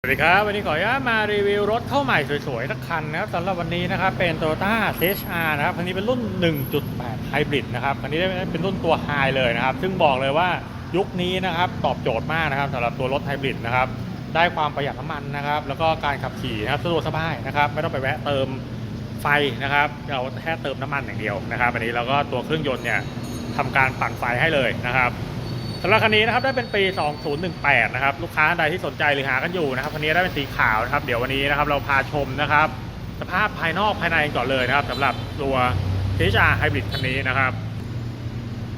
สวัสดีครับ วันนี้ขออนุญาตมารีวิวรถเข้าใหม่สวยๆสักคันนะครับสำหรับวันนี้นะครับเป็น Toyota CHR นะครับคันนี้เป็นรุ่น 1.8 Hybrid นะครับคันนี้เป็นรุ่นตัว High เลยนะครับ ซึ่งบอกเลยว่ายุคนี้นะครับตอบโจทย์มากนะครับสำหรับตัวรถไฮบริดนะครับได้ความประหยัดน้ำมันนะครับแล้วก็การขับขี่นะครับสะดวกสบายนะครับไม่ต้องไปแวะเติมไฟนะครับเราแค่เติมน้ำมันอย่างเดียวนะครับอันนี้เราก็ตัวเครื่องยนต์เนี่ยทำการปั่นไฟให้เลยนะครับ สำหรับคันนี้นะครับได้เป็นปี 2018 นะครับลูกค้าท่านใดที่สนใจหรือหากันอยู่นะครับคันนี้ได้เป็นสีขาวนะครับเดี๋ยววันนี้นะครับเราพาชมนะครับ สภาพภายนอกภายในก่อนเลยนะครับสำหรับตัว CHR Hybrid คันนี้นะครับ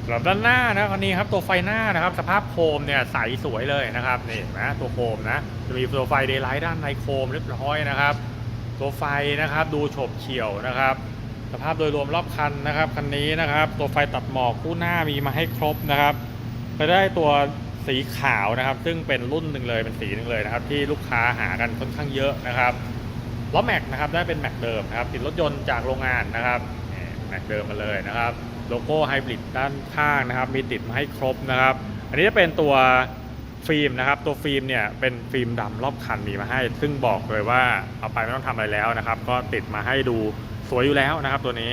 สำหรับด้านหน้านะคันนี้ครับตัวไฟหน้านะครับสภาพโคมเนี่ยใสสวยเลยนะครับนี่เห็นะตัวโคมนะจะมีตัวไฟเดย์ไลท์ด้านในโคมเรียบร้อยนะครับ ตัวไฟนะครับดูโฉบเฉี่ยวนะครับ สภาพโดยรวมรอบคันนะครับคันนี้นะครับ ตัวไฟตัดหมอกคู่หน้ามีมาให้ครบนะครับ ไปได้ตัวสีขาวนะครับ ซึ่งเป็นรุ่นหนึ่งเลยเป็นสีหนึ่งเลยนะครับ ที่ลูกค้าหากันค่อนข้างเยอะนะครับล้อแม็กนะครับได้เป็นแม็กเดิมนะครับติดรถยนต์จากโรงงานนะครับแม็กเดิมมาเลยนะครับ โลโก้ไฮบริดด้านข้างนะครับ มีติดมาให้ครบนะครับ อันนี้จะเป็นตัวฟิล์มนะครับ ตัวฟิล์มเนี่ยเป็นฟิล์มดำรอบคันมีมาให้ ซึ่งบอกเลยว่าเอาไปไม่ต้องทำอะไรแล้วนะครับ ก็ติดมาให้ดูสวยอยู่แล้วนะครับ ตัวนี้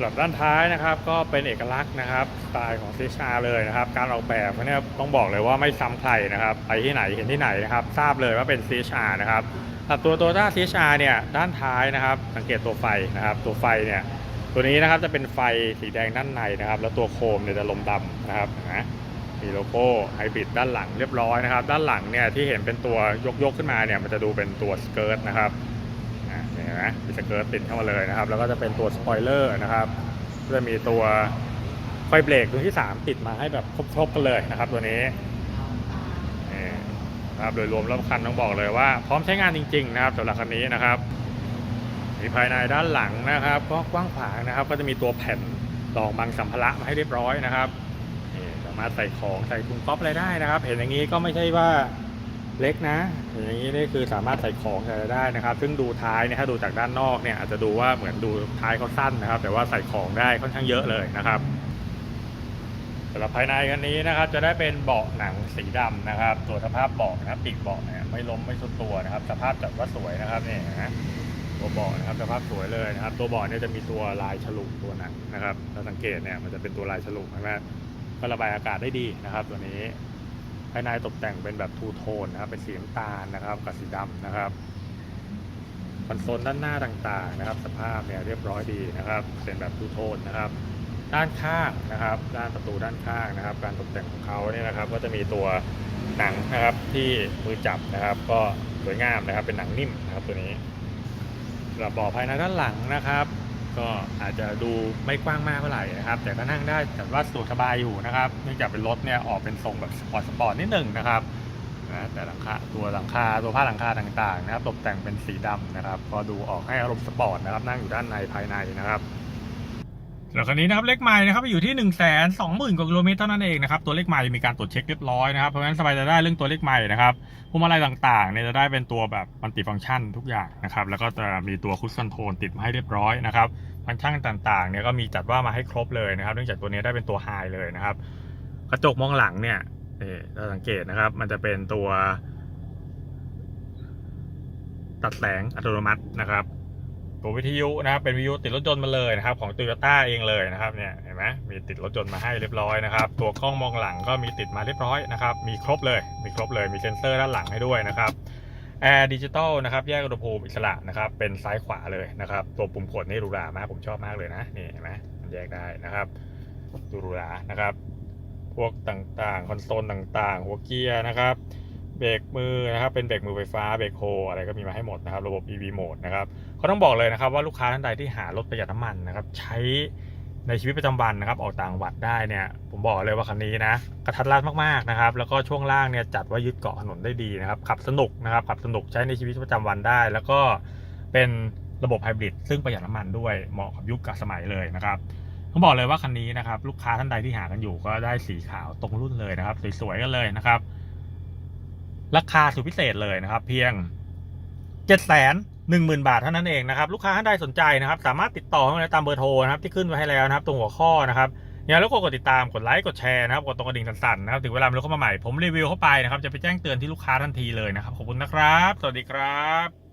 หรับด้านท้ายนะครับ ก็เป็นเอกลักษณ์นะครับสไตล์ของซีชาเลยนะครับ การออกแบบเนี่ยต้องบอกเลยว่าไม่ซ้ำใครนะครับ ไปที่ไหนเห็นที่ไหนนะครับ ทราบเลยว่าเป็นซีชานะครับสำหรับตัวโตต้าซีชาเนี่ยด้านท้ายนะครับ สังเกตตัวไฟนะครับ ตัวไฟเนี่ยตัวนี้นะครับจะเป็นไฟสีแดงด้านในนะครับ แล้วตัวโคมเนี่ยจะลมดำนะครับนะมีโลโก้ไฮบริดด้านหลังเรียบร้อยนะครับ ด้านหลังเนี่ยที่เห็นเป็นตัวยกๆขึ้นมาเนี่ยมันจะดูเป็นตัวสเกิร์ตนะครับ เห็นไหมมีสเกิร์ตติดเข้ามาเลยนะครับ แล้วก็จะเป็นตัวสปอยเลอร์นะครับก็จะมีตัวไฟเบรกตัวที่ 3 ติดมาให้แบบครบๆกันเลยนะครับ ตัวนี้นี่นะครับโดยรวมรอบคันต้องบอกเลยว่า พร้อมใช้งานจริง ๆ นะครับสำหรับคันนี้นะครับมีภายในด้านหลังนะครับก็กว้างขวางนะครับ ก็จะมีตัวแผ่นรองบังสัมภาระมาให้เรียบร้อยนะครับนี่สามารถใส่ของใส่ถุงก๊อปอะไรได้นะครับ เห็นอย่างนี้ก็ไม่ใช่ว่า เล็กนะ อย่างนี้นี่คือสามารถใส่ของใส่อะไรได้นะครับ ซึ่งดูท้ายเนี่ยถ้าดูจากด้านนอกเนี่ยอาจจะดูว่าเหมือนดูท้ายเขาสั้นนะครับ แต่ว่าใส่ของได้ค่อนข้างเยอะเลยนะครับสำหรับภายในคันนี้นะครับ จะได้เป็นเบาะหนังสีดำนะครับตัวสภาพเบาะนะครับปีกเบาะเนี่ยไม่ล้มไม่สุดตัวนะครับ สภาพจัดว่าสวยนะครับเนี่ยนะตัวเบาะนะครับสภาพสวยเลยนะครับ ตัวเบาะเนี่ยจะมีตัวลายฉลุตัวหนังนะครับถ้าสังเกตเนี่ยมันจะเป็นตัวลายฉลุใช่ไหมก็ระบายอากาศได้ดีนะครับ ตัวนี้ ภายในตกแต่งเป็นแบบทูโทนนะครับ เป็นสีน้ำตาลนะครับกับสีดำนะครับคอนโซลด้านหน้าต่างๆนะครับ สภาพเนี่ยเรียบร้อยดีนะครับ เป็นแบบทูโทนนะครับ ด้านข้างนะครับ ด้านประตูด้านข้างนะครับ การตกแต่งของเขาเนี่ยนะครับ ก็จะมีตัวหนังนะครับที่มือจับนะครับ ก็สวยงามนะครับ เป็นหนังนิ่มนะครับตัวนี้หรับเบาภายในด้านหลังนะครับ ก็อาจจะดูไม่กว้างมากเท่าไหร่นะครับ แต่ก็นั่งได้แต่ว่าสะดวกสบายอยู่นะครับ เนื่องจากเป็นรถเนี่ยออกเป็นทรงแบบสปอร์ตสปอร์ตนิดหนึ่งนะครับนะแต่หลังคาตัวหลังคาตัวผ้าหลังคาต่างๆนะครับตกแต่งเป็นสีดำนะครับ ก็ดูออกให้อารมณ์สปอร์ตนะครับ นั่งอยู่ด้านในภายในนะครับ สำหรับคันนี้นะครับเลขใหม่นะครับอยู่ที่1นึ่งแสนสองหมื่นกว่ากิโลเมตรเท่านั้นเองนะครับตัวเลขใหม่มีการตรวจเช็คเรียบร้อยนะครับเพราะฉะนั้นสบายใจได้เรื่องตัวเลขใหม่นะครับพวงมาลัยต่างๆเนี่ยจะได้เป็นตัวแบบมัลติฟังก์ชันทุกอย่างนะครับแล้วก็จะมีตัวคุชชั่นโทนติดมาให้เรียบร้อยนะครับฟังก์ชันต่างๆเนี่ยก็มีจัดว่ามาให้ครบเลยนะครับ เนื่องจากตัวนี้ได้เป็นตัวไฮเลยนะครับกระจกมองหลังเนี่ยเอ่อถ้าสังเกตนะครับ มันจะเป็นตัว ตัดแสงอัตโนมัตินะครับ ตัววิทยุนะครับเป็นวิทยุติดรถยนต์มาเลยนะครับ ของ t o y ยต้าเองเลยนะครับเนี่ยเห็นไหมมีติดรถยนต์มาให้เรียบร้อยนะครับ ตัวกล้องมองหลังก็มีติดมาเรียบร้อยนะครับ มีครบเลยมีครบเลยมีเซ็นเซอร์ด้านหลังให้ด้วยนะครับแอร์ดิจิตอลนะครับแยกอุณหภูมิอิสระนะครับเป็นซ้ายขวาเลยนะครับ ตัวปุ่มกดนี่หรูหรามากผมชอบมากเลยนะนี่เห็นไหมมันแยกได้นะครับดูหรูหรานะครับ พวกต่างๆ คอนโซลต่างๆ หัวเกียร์นะครับ เบรกมือนะครับเป็นเบรกมือไฟฟ้าเบรกโฮอะไรก็มีมาให้หมดนะครับระบบ EV Mode นะครับเขาต้องบอกเลยนะครับว่าลูกค้าท่านใดที่หารถประหยัดน้ำมันนะครับใช้ในชีวิตประจำวันนะครับออกต่างวัดได้เนี่ยผมบอกเลยว่าคันนี้นะกระทัดรัดมากๆนะครับแล้วก็ช่วงล่างเนี่ยจัดว่ายึดเกาะถนนได้ดีนะครับขับสนุกนะครับขับสนุกใช้ในชีวิตประจำวันได้ แล้วก็เป็นระบบไฮบริดซึ่งประหยัดน้ำมันด้วยเหมาะกับยุคกับสมัยเลยนะครับต้องบอกเลยว่าคันนี้นะครับลูกค้าท่านใดที่หากันอยู่ก็ได้สีขาวตรงรุ่นเลยนะครับสวยๆกันเลยนะครับ ราคาสุดพิเศษเลยนะครับ เพียง 7 1 0 0 0 0 บาทเท่านั้นเองนะครับ ลูกค้าท่านใดสนใจนะครับ สามารถติดต่อเข้ามาได้ตามเบอร์โทรนะครับ ที่ขึ้นไว้ให้แล้วนะครับ ตรงหัวข้อนะครับอย่าลืมกดติดตามกดไลค์กดแชร์นะครับกดตรงกระดิ่งสั่นๆนะครับถึงเวลาเรถเข้ามาใหม่ผมรีวิวเข้าไปนะครับจะไปแจ้งเตือนที่ลูกค้าทันทีเลยนะครับขอบคุณนะครับ สวัสดีครับ